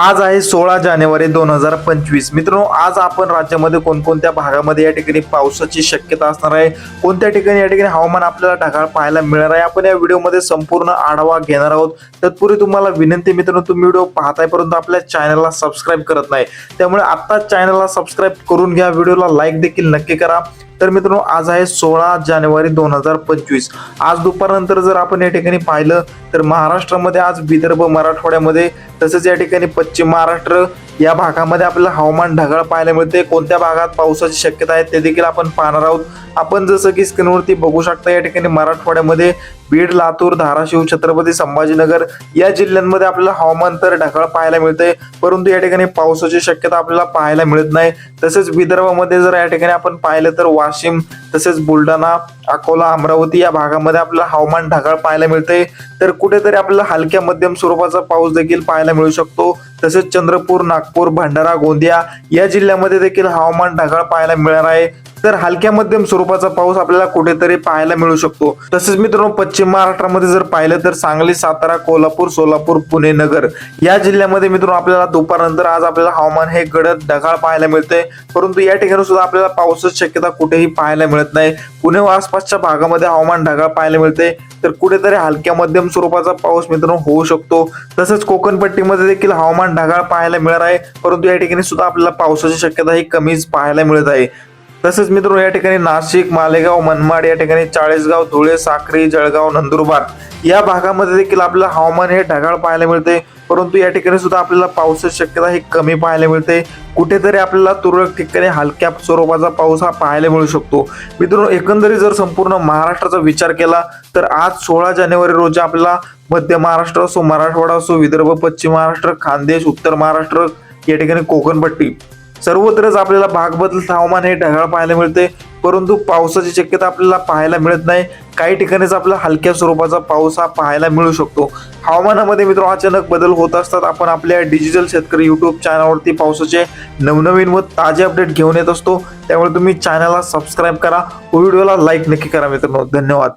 आज आहे सोळा जानेवारी दोन हजार पंचवीस. मित्रांनो आज आपण राज्यामध्ये कोणकोणत्या भागामध्ये या ठिकाणी पावसाची शक्यता असणार आहे? कोणत्या ठिकाणी या ठिकाणी हवामान आपल्याला ढगाळ पाहायला मिळणार आहे? आपण या व्हिडिओमध्ये संपूर्ण आढावा घेणार आहोत. तत्पूर्वी तुम्हाला विनंती मित्रांनो तुम्ही व्हिडिओ पाहताय परंतु आपल्या चॅनलला सबस्क्राईब करत नाही. त्यामुळे आत्ताच चॅनलला सबस्क्राईब करून घ्या. व्हिडिओला लाईक देखील नक्की करा. तर मित्रांनो आज आहे सोळा जानेवारी दोन हजार पंचवीस. आज दुपारनंतर जर आपण या ठिकाणी पाहिलं तर महाराष्ट्रामध्ये आज विदर्भ मराठवाड्यामध्ये तसेच या ठिकाणी पश्चिम महाराष्ट्र या भागामध्ये आपल्याला हवामान ढगाळ पाहायला मिळते कोणत्या भागात पावसाची शक्यता आहे ते देखील आपण पाहणार आहोत. आपण जसं की स्क्रीनवरती बघू शकता या ठिकाणी मराठवाड्यामध्ये बीड लातूर धाराशिव छत्रपती संभाजीनगर या जिल्ह्यांमध्ये आपल्याला हवामान तर ढगाळ पाहायला मिळते परंतु या ठिकाणी पावसाची शक्यता आपल्याला पाहायला मिळत नाही. तसेच विदर्भामध्ये जर या ठिकाणी आपण पाहिलं तर वाशिम तसेच बुलढाणा अकोला अमरावती या भागामध्ये आपल्याला हवामान ढगाळ पाहायला मिळते तर कुठेतरी आपल्याला हलक्या मध्यम स्वरूपाचा पाऊस देखील पाहायला मिळू शकतो. तसेच चंद्रपूर नागपूर भंडारा गोंदिया या जिल्ह्यामध्ये देखील हवामान ढगाळ पाहायला मिळणार आहे. तर हलक्या मध्यम स्वरूपाचा पाऊस आपल्याला कुठेतरी पाहायला मिळू शकतो. तसेच मित्रांनो पश्चिम महाराष्ट्रामध्ये जर पाहिलं तर सांगली सातारा कोल्हापूर सोलापूर पुणे नगर या जिल्ह्यामध्ये मित्रांनो आपल्याला दुपारनंतर आज आपल्याला हवामान हे गडद ढगाळ पाहायला मिळते. परंतु या ठिकाणी सुद्धा आपल्याला पावसाची शक्यता कुठेही पाहायला मिळत नाही. पुणे व आसपासच्या भागामध्ये हवामान ढगाळ पाहायला मिळते. तर कुठेतरी हलक्या मध्यम स्वरूपाचा पाऊस मित्रांनो होऊ शकतो. तसंच कोकणपट्टीमध्ये देखील हवामान ढगाळ पाहायला मिळणार आहे. परंतु या ठिकाणी सुद्धा आपल्याला पावसाची शक्यता ही कमीच पाहायला मिळत आहे. तसेच मित्रांनो या ठिकाणी नाशिक मालेगाव मनमाड या ठिकाणी चाळीसगाव धुळे साक्री जळगाव नंदुरबार या भागामध्ये देखील आपल्याला हवामान हे ढगाळ पाहायला मिळते. परंतु या ठिकाणी सुद्धा आपल्याला पावसाची शक्यता ही कमी पाहायला मिळते. कुठेतरी आपल्याला तुरळक ठिकाणी हलक्या स्वरूपाचा पाऊस हा पाहायला मिळू शकतो. मित्रांनो एकंदरीत जर संपूर्ण महाराष्ट्राचा विचार केला तर आज सोळा जानेवारी रोजी आपल्याला मध्य महाराष्ट्र असो मराठवाडा असो विदर्भ पश्चिम महाराष्ट्र खानदेश उत्तर महाराष्ट्र या ठिकाणी कोकणपट्टी सर्वत्रच आपल्याला भाग बदलत हवामान हे ढगाळ पाहायला मिळते परंतु पावसाची शक्यता आपल्याला पाहायला मिळत नाही. काही ठिकाणीच आपल्याला हलक्या स्वरूपाचा पाऊस हा पाहायला मिळू शकतो. हवामानामध्ये मित्र अचानक बदल होत असतात. आपण आपल्या डिजिटल शेतकरी यूट्यूब चॅनलवरती पावसाचे नवनवीन व ताजे अपडेट घेऊन येत असतो. त्यामुळे तुम्ही चॅनलला सबस्क्राईब करा. व्हिडिओला लाईक नक्की करा मित्रांनो. धन्यवाद.